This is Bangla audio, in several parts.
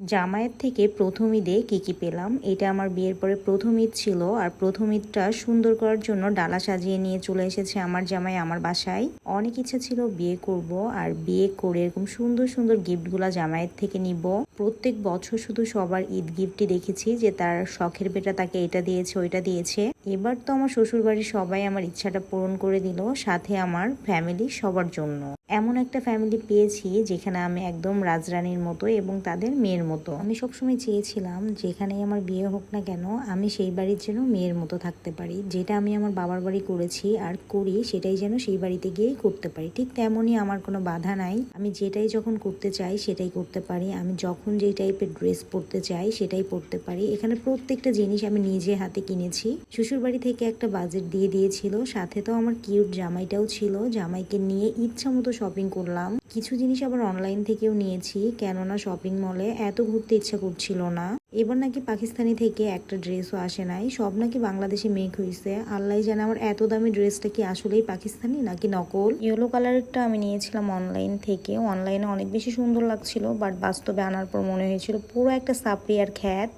জামায়াত থেকে প্রথম ঈদে কী কী পেলাম? এটা আমার বিয়ের পরে প্রথম ঈদ ছিল আর প্রথম ঈদটা সুন্দর করার জন্য ডালা সাজিয়ে নিয়ে চলে এসেছে আমার জামাই আমার বাসায়। অনেক ইচ্ছা ছিল বিয়ে করব আর বিয়ে করে এরকম সুন্দর সুন্দর গিফটগুলা জামায়াত থেকে নিব। প্রত্যেক বছর শুধু সবার ঈদ গিফটই দেখেছি যে তার শখের বেটা তাকে এটা দিয়েছে, ওইটা দিয়েছে। এবার তো আমার শ্বশুর বাড়ির সবাই আমার ইচ্ছাটা পূরণ করে দিল, সাথে আমার ফ্যামিলি সবার জন্য। এমন একটা ফ্যামিলি পেয়েছি যেখানে আমি একদম রাজরানীর মতো এবং তাদের মেয়ের মতো। আমি সবসময় চেয়েছিলাম যেখানেই আমার বিয়ে হোক না কেন, আমি সেই বাড়ির যেন মেয়ের মতো থাকতে পারি। যেটা আমি আমার বাবার বাড়ি করেছি আর করি, সেটাই যেন সেই বাড়িতে গিয়েই করতে পারি। ঠিক তেমনই আমার কোনো বাধা নাই। আমি যেটাই যখন করতে চাই, সেটাই করতে পারি। আমি যখন যেই টাইপের ড্রেস পরতে চাই, সেটাই পরতে পারি। এখানে প্রত্যেকটা জিনিস আমি নিজে হাতে কিনেছি। শ্বশুর বাড়ি থেকে একটা বাজেট দিয়ে দিয়েছিল। সাথে তো আমার কিউট জামাইটাও ছিল। জামাইকে নিয়ে ইচ্ছা মতো শপিং করলাম। কিছু জিনিস আবার অনলাইন থেকেও নিয়েছি। কেননা শপিং মলে এত ঘুরতে ইচ্ছা করছিল না। এবার নাকি পাকিস্তানি থেকে একটা ড্রেসও আসে নাই। সব নাকি বাংলাদেশে মেক হয়েছে আল্লাহ জানে আমার এত দামি ড্রেসটা কি আসলেই পাকিস্তানি নাকি নকল? ইয়েলো কালারেরটা আমি নিয়েছিলাম অনলাইন থেকে। অনলাইনে অনেক বেশি সুন্দর লাগছিল বাট বাস্তবে আনার পর মনে হয়েছিল পুরো একটা সাপড়ি আর খ্যাত।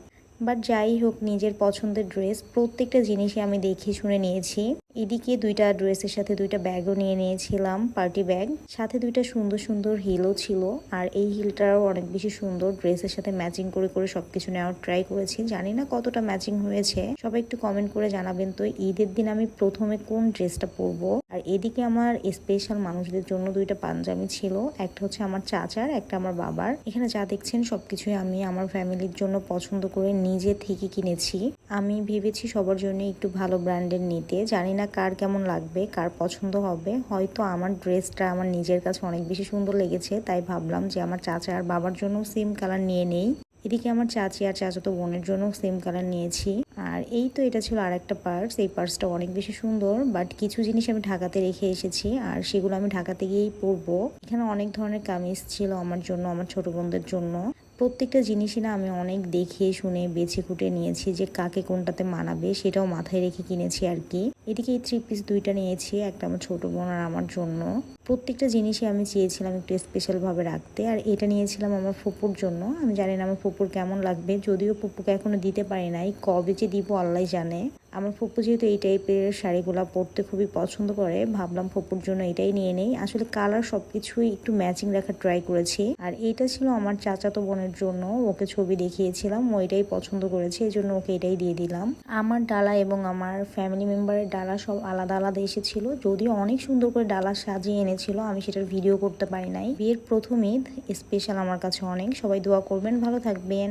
বাট যাই হোক, নিজের পছন্দের ড্রেস প্রত্যেকটা জিনিসই আমি দেখে শুনে নিয়েছি। এদিকে দুইটা ড্রেসের সাথে দুইটা ব্যাগও নিয়ে নিয়েছিলাম পার্টি ব্যাগ সাথে দুইটা সুন্দর সুন্দর হিলও ছিল, আর এই হিলটাও অনেক বেশি সুন্দর। ড্রেসের সাথে ম্যাচিং করে করে সবকিছু নেওয়ার ট্রাই করেছি। জানি না কতটা ম্যাচিং হয়েছে। সবাই একটু কমেন্ট করে জানাবেন তো, ঈদের দিন আমি প্রথমে কোন ড্রেসটা পরবো? এদিকে আমার স্পেশাল মানুষদের জন্য দুইটা পাঞ্জাবি ছিল, একটা হচ্ছে আমার চাচার, একটা আমার বাবার। এখানে যা দেখছেন সবকিছুই আমি আমার ফ্যামিলির জন্য পছন্দ করে নিজে থেকে কিনেছি। আমি ভেবেছি সবার জন্য একটু ভালো ব্র্যান্ডের নিতে। জানি না কার কেমন লাগবে, কার পছন্দ হবে। হয়তো আমার ড্রেসটা আমার নিজের কাছে অনেক বেশি সুন্দর লেগেছে, তাই ভাবলাম যে আমার চাচা আর বাবার জন্য সেম কালার নিয়ে নেই। এদিকে আমার চাচি আর চাচা তো বোনের জন্য সেম কালার নিয়েছি। আর এই তো এটা ছিল আর একটা পার্স এই পার্সটা অনেক বেশি সুন্দর বাট কিছু জিনিস আমি ঢাকাতে রেখে এসেছি, আর সেগুলো আমি ঢাকাতে গিয়েই পরবো। এখানে অনেক ধরনের কামিজ ছিল আমার জন্য, আমার ছোট বোনদের জন্য। প্রত্যেকটা জিনিসই না আমি অনেক দেখে, শুনে, বেছে কুটে নিয়েছি যে কাকে কোনটাতে মানাবে, সেটাও মাথায় রেখে কিনেছি আর কি। এদিকে এই থ্রি পিস দুইটা নিয়েছি, একটা আমার ছোট বোন আর আমার জন্য। প্রত্যেকটা জিনিসই আমি চেয়েছিলাম একটু স্পেশালভাবে রাখতে। আর এটা নিয়েছিলাম আমার ফুপুর জন্য। আমি জানি না আমার ফুপুর কেমন লাগবে, যদিও ফুপুকে এখনও দিতে পারি নাই, কবে যে দিব আল্লাহ জানে। আমার ফুপু যেহেতু এই টাইপের শাড়িগুলো পরতে খুবই পছন্দ করে, ভাবলাম ফুপুর জন্য এটাই নিয়ে নেই। আসলে কালার সবকিছুই একটু ম্যাচিং রাখার ট্রাই করেছি। আর এইটা ছিল আমার চাচাতো বোনের জন্য, ওকে ছবি দেখিয়েছিলাম, ও এটাই পছন্দ করেছে এই জন্য ওকে এটাই দিয়ে দিলাম। আমার ডালা এবং আমার ফ্যামিলি মেম্বারের ডালা সব আলাদা আলাদা এসেছিল, যদিও অনেক সুন্দর করে ডালা সাজিয়ে এনেছিল, আমি সেটার ভিডিও করতে পারি নাই। বিয়ের প্রথম ঈদ স্পেশাল আমার কাছে অনেক, সবাই দোয়া করবেন, ভালো থাকবেন।